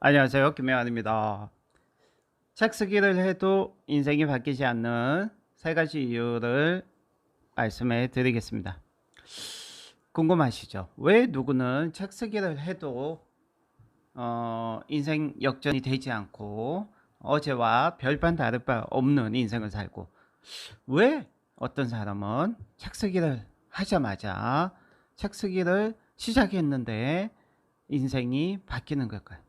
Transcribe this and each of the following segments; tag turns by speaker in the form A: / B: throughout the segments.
A: 안녕하세요. 김혜환입니다. 책 쓰기를 해도 인생이 바뀌지 않는 세 가지 이유를 말씀해 드리겠습니다. 궁금하시죠? 왜 누구는 책 쓰기를 해도 어, 인생 역전이 되지 않고 어제와 별반 다를 바 없는 인생을 살고 왜 어떤 사람은 책 쓰기를 하자마자 책 쓰기를 시작했는데 인생이 바뀌는 걸까요?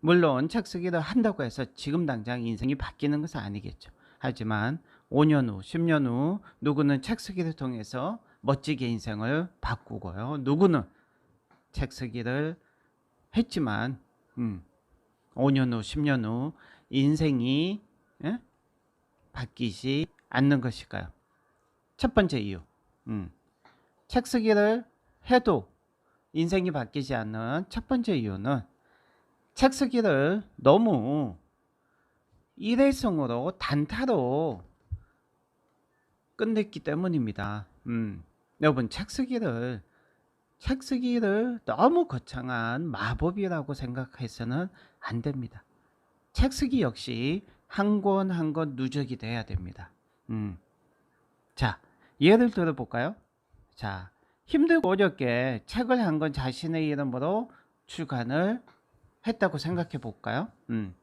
A: 물론 책 쓰기를 한다고 해서 지금 당장 인생이 바뀌는 것은 아니겠죠. 하지만 5년 후, 10년 후 누구는 책 쓰기를 통해서 멋지게 인생을 바꾸고요. 누구는 책 쓰기를 했지만 음, 5년 후, 10년 후 인생이 예? 바뀌지 않는 것일까요? 첫 번째 이유. 음, 책 쓰기를 해도 인생이 바뀌지 않는 첫 번째 이유는 책 쓰기를 너무 일회성으로 단타로 끝냈기 때문입니다. 음, 여러분 책 쓰기를 책 쓰기를 너무 거창한 마법이라고 생각해서는 안 됩니다. 책 쓰기 역시 한 권 한 권 누적이 돼야 됩니다. 음. 자, 예를 들어 볼까요? 자, 힘들고 어렵게 책을 한 권 자신의 이름으로 출간을 했다고 생각해 볼까요? 음.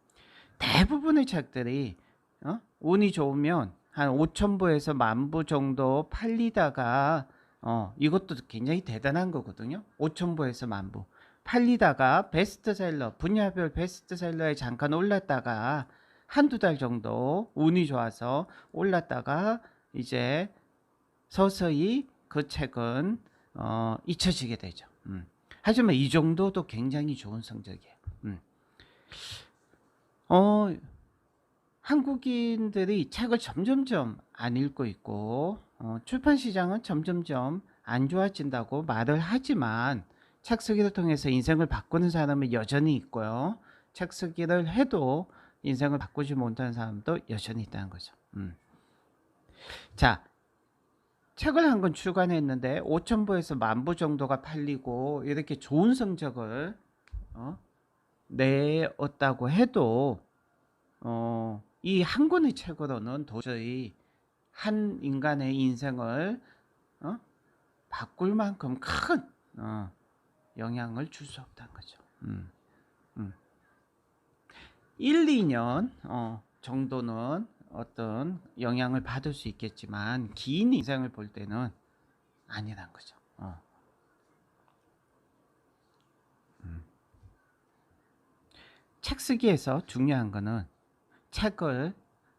A: 대부분의 책들이 어? 운이 좋으면 한 5천 부에서 만부 정도 팔리다가 어, 이것도 굉장히 대단한 거거든요. 5천 부에서 만 부. 팔리다가 베스트셀러, 분야별 베스트셀러에 잠깐 올랐다가 한두 달 정도 운이 좋아서 올랐다가 이제 서서히 그 책은 어, 잊혀지게 되죠. 음. 하지만 이 정도도 굉장히 좋은 성적이에요. 음. 어, 한국인들이 책을 점점점 안 읽고 있고 어, 출판 시장은 점점점 안 좋아진다고 말을 하지만 책 쓰기를 통해서 인생을 바꾸는 사람은 여전히 있고요. 책 쓰기를 해도 인생을 바꾸지 못하는 사람도 여전히 있다는 거죠. 음. 자, 책을 한 권 출간했는데 5천 부에서 만부 정도가 팔리고 이렇게 좋은 성적을 어? 내었다고 해도 어, 이 한 권의 책으로는 도저히 한 인간의 인생을 어? 바꿀 만큼 큰 어, 영향을 줄 수 없다는 거죠. 음, 음. 1, 2년 어, 정도는 어떤 영향을 받을 수 있겠지만 긴 인생을 볼 때는 아니란 거죠. 어. 책 쓰기에서 중요한 거는 책을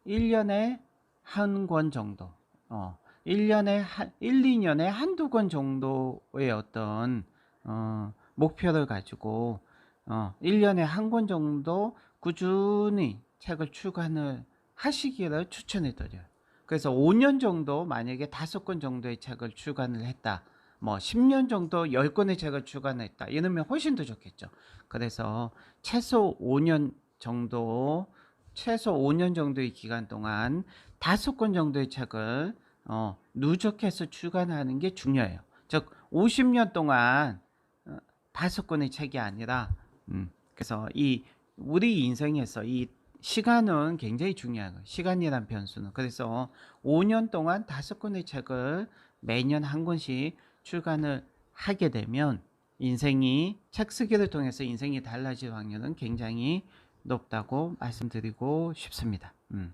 A: 1년에 한 권 정도, 어, 1년에 한, 1, 2년에 한두 권 정도의 어떤 어, 목표를 가지고 어, 1년에 한 권 정도 꾸준히 책을 출간을 하시기를 추천해 드려요. 그래서 5년 정도 만약에 다섯 권 정도의 책을 출간을 했다. 뭐 10년 정도 10권의 책을 출간했다. 이러면 훨씬 더 좋겠죠. 그래서 최소 5년 정도 최소 5년 정도의 기간 동안 다섯 권 정도의 책을 어, 누적해서 출간하는 게 중요해요. 즉 50년 동안 어, 다섯 권의 책이 아니라 음, 그래서 이 우리 인생에서 이 시간은 굉장히 중요한 거예요. 시간이란 변수는. 그래서 5년 동안 다섯 권의 책을 매년 한 권씩 출간을 하게 되면 인생이 책 쓰기를 통해서 인생이 달라질 확률은 굉장히 높다고 말씀드리고 싶습니다. 음.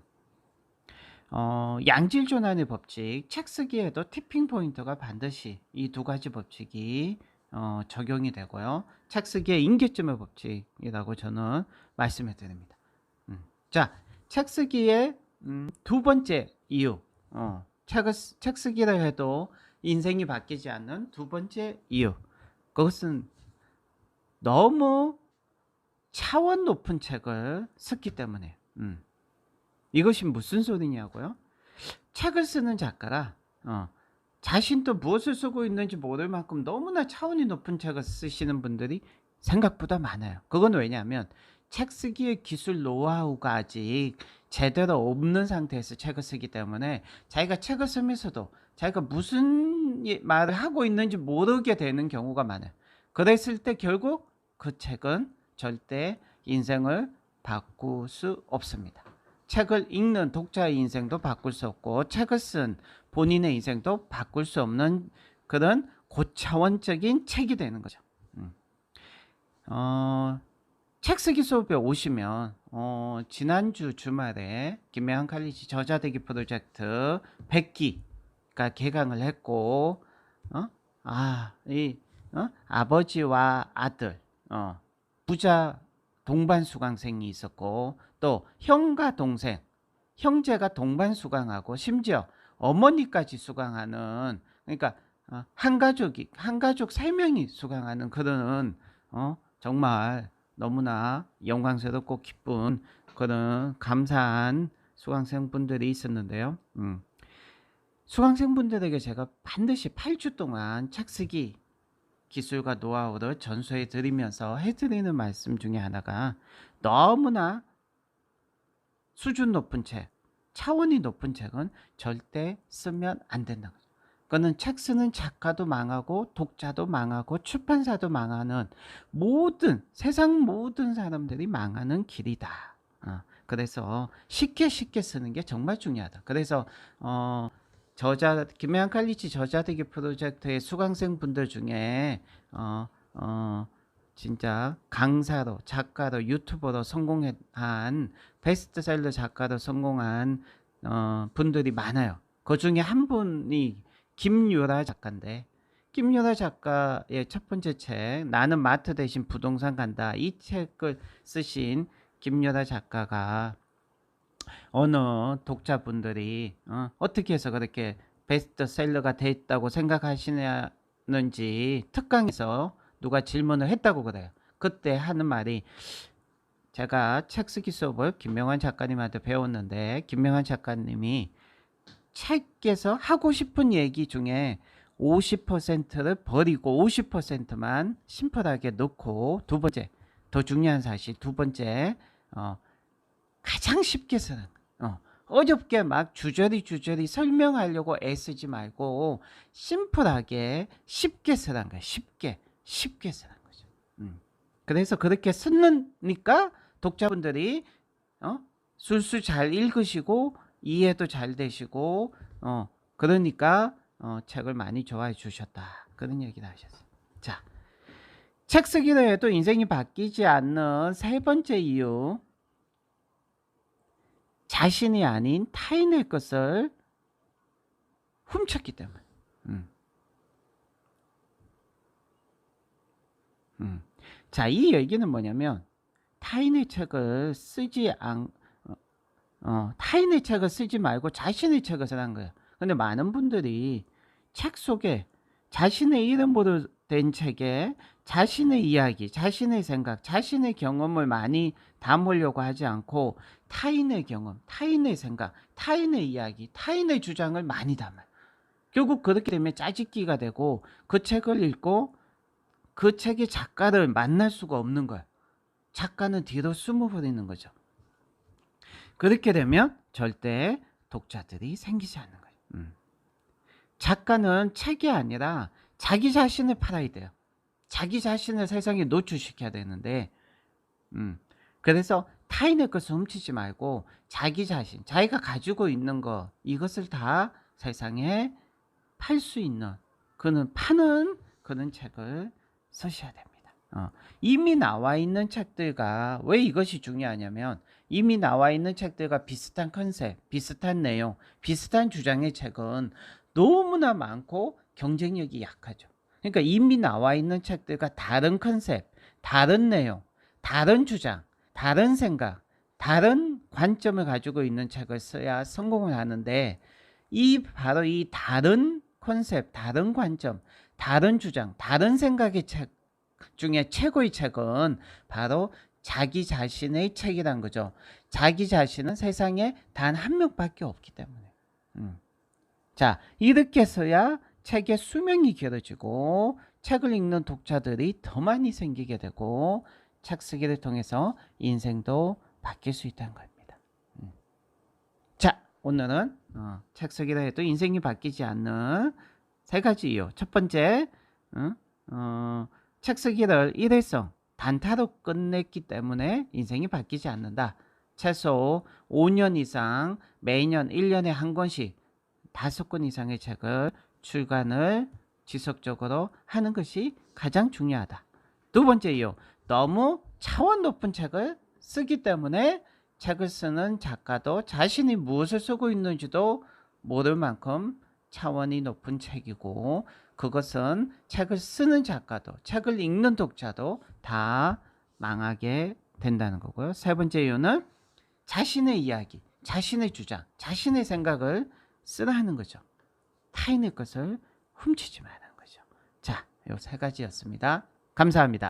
A: 어, 양질 전환의 법칙, 책 쓰기에도 티핑 포인트가 반드시 이 두 가지 법칙이 어, 적용이 되고요. 책 쓰기의 인계점의 법칙이라고 저는 말씀해 드립니다. 음. 자, 책 쓰기의 음, 두 번째 이유, 어, 책을, 쓰- 책 쓰기를 해도 인생이 바뀌지 않는 두 번째 이유. 그것은 너무 차원 높은 책을 썼기 때문에. 음. 이것이 무슨 소리냐고요? 책을 쓰는 작가라 어, 자신도 무엇을 쓰고 있는지 모를 만큼 너무나 차원이 높은 책을 쓰시는 분들이 생각보다 많아요. 그건 왜냐하면 책 쓰기의 기술 노하우가 아직 제대로 없는 상태에서 책을 쓰기 때문에 자기가 책을 쓰면서도 자기가 무슨 이- 말을 하고 있는지 모르게 되는 경우가 많아요. 그랬을 때 결국 그 책은 절대 인생을 바꿀 수 없습니다. 책을 읽는 독자의 인생도 바꿀 수 없고 책을 쓴 본인의 인생도 바꿀 수 없는 그런 고차원적인 책이 되는 거죠. 음. 어, 책 쓰기 수업에 오시면 어, 지난주 주말에 김혜한 칼리지 저자되기 프로젝트 100기 가 개강을 했고 어? 아, 이 어? 아버지와 아들 어, 부자 동반 수강생이 있었고 또 형과 동생 형제가 동반 수강하고 심지어 어머니까지 수강하는 그러니까 어, 한 가족이 한 가족 세 명이 수강하는 그런 어, 정말 너무나 영광스럽고 기쁜 그런 감사한 수강생분들이 있었는데요. 음. 수강생분들에게 제가 반드시 8주 동안 책 쓰기 기술과 노하우를 전수해 드리면서 해드리는 말씀 중에 하나가 너무나 수준 높은 책, 차원이 높은 책은 절대 쓰면 안 된다. 그거는 책 쓰는 작가도 망하고 독자도 망하고 출판사도 망하는 모든 세상 모든 사람들이 망하는 길이다. 어, 그래서 쉽게 쉽게 쓰는 게 정말 중요하다. 그래서 어, 저자 김혜한 칼리치 저자되기 프로젝트의 수강생 분들 중에 어, 어, 진짜 강사로 작가로 유튜버로 성공한 베스트셀러 작가로 성공한 어, 분들이 많아요. 그 중에 한 분이 김유라 작가인데 김유라 작가의 첫 번째 책 나는 마트 대신 부동산 간다 이 책을 쓰신 김유라 작가가 어느 독자분들이 어, 어떻게 해서 그렇게 베스트셀러가 됐다고 생각하시는지 특강에서 누가 질문을 했다고 그래요. 그때 하는 말이 제가 책 쓰기 수업을 김명환 작가님한테 배웠는데 김명환 작가님이 책에서 하고 싶은 얘기 중에 50%를 버리고 50%만 심플하게 넣고 두 번째 더 중요한 사실 두 번째 어, 가장 쉽게 쓰는 어, 어렵게 막 주저리 주저리 설명하려고 애쓰지 말고 심플하게 쉽게 쓰란 거야 쉽게 쉽게 쓰는 거죠. 음. 그래서 그렇게 쓰니까 독자분들이 어? 술술 잘 읽으시고 이해도 잘 되시고 어 그러니까 어, 책을 많이 좋아해 주셨다 그런 얘기를 하셨어요. 자, 책 쓰기로 해도 인생이 바뀌지 않는 세 번째 이유 자신이 아닌 타인의 것을 훔쳤기 때문에. 음. 음. 자, 이 얘기는 뭐냐면 타인의 책을 쓰지 않 어, 어, 타인의 책을 쓰지 말고 자신의 책을 쓰란 거예요. 근데 많은 분들이 책 속에 자신의 이름으로 된 책에 자신의 이야기, 자신의 생각, 자신의 경험을 많이 담으려고 하지 않고 타인의 경험, 타인의 생각, 타인의 이야기, 타인의 주장을 많이 담아요. 결국 그렇게 되면 짜집기가 되고 그 책을 읽고 그 책의 작가를 만날 수가 없는 거예요. 작가는 뒤로 숨어버리는 거죠. 그렇게 되면 절대 독자들이 생기지 않는 거예요. 음. 작가는 책이 아니라 자기 자신을 팔아야 돼요. 자기 자신을 세상에 노출시켜야 되는데, 음. 그래서 타인의 것을 훔치지 말고 자기 자신, 자기가 가지고 있는 거, 이것을 다 세상에 팔 수 있는, 그는 파는 그런 책을 쓰셔야 됩니다. 어. 이미 나와 있는 책들과 왜 이것이 중요하냐면 이미 나와 있는 책들과 비슷한 컨셉, 비슷한 내용, 비슷한 주장의 책은 너무나 많고 경쟁력이 약하죠. 그러니까 이미 나와 있는 책들과 다른 컨셉, 다른 내용, 다른 주장, 다른 생각, 다른 관점을 가지고 있는 책을 써야 성공을 하는데 이 바로 이 다른 컨셉, 다른 관점, 다른 주장, 다른 생각의 책 중에 최고의 책은 바로 자기 자신의 책이란 거죠. 자기 자신은 세상에 단 한 명밖에 없기 때문에. 음. 자, 이렇게 해서야 책의 수명이 길어지고 책을 읽는 독자들이 더 많이 생기게 되고 책 쓰기를 통해서 인생도 바뀔 수 있다는 겁니다. 음. 자, 오늘은 어, 책 쓰기를 해도 인생이 바뀌지 않는 세 가지 이유. 첫 번째, 어, 어, 책 쓰기를 일회성, 단타로 끝냈기 때문에 인생이 바뀌지 않는다. 최소 5년 이상 매년 1년에 한 권씩 다섯 권 이상의 책을 출간을 지속적으로 하는 것이 가장 중요하다. 두 번째 이유, 너무 차원 높은 책을 쓰기 때문에 책을 쓰는 작가도 자신이 무엇을 쓰고 있는지도 모를 만큼 차원이 높은 책이고 그것은 책을 쓰는 작가도 책을 읽는 독자도 다 망하게 된다는 거고요. 세 번째 이유는 자신의 이야기, 자신의 주장, 자신의 생각을 쓰라는 거죠. 타인의 것을 훔치지 말라는 거죠. 자, 요 세 가지였습니다. 감사합니다.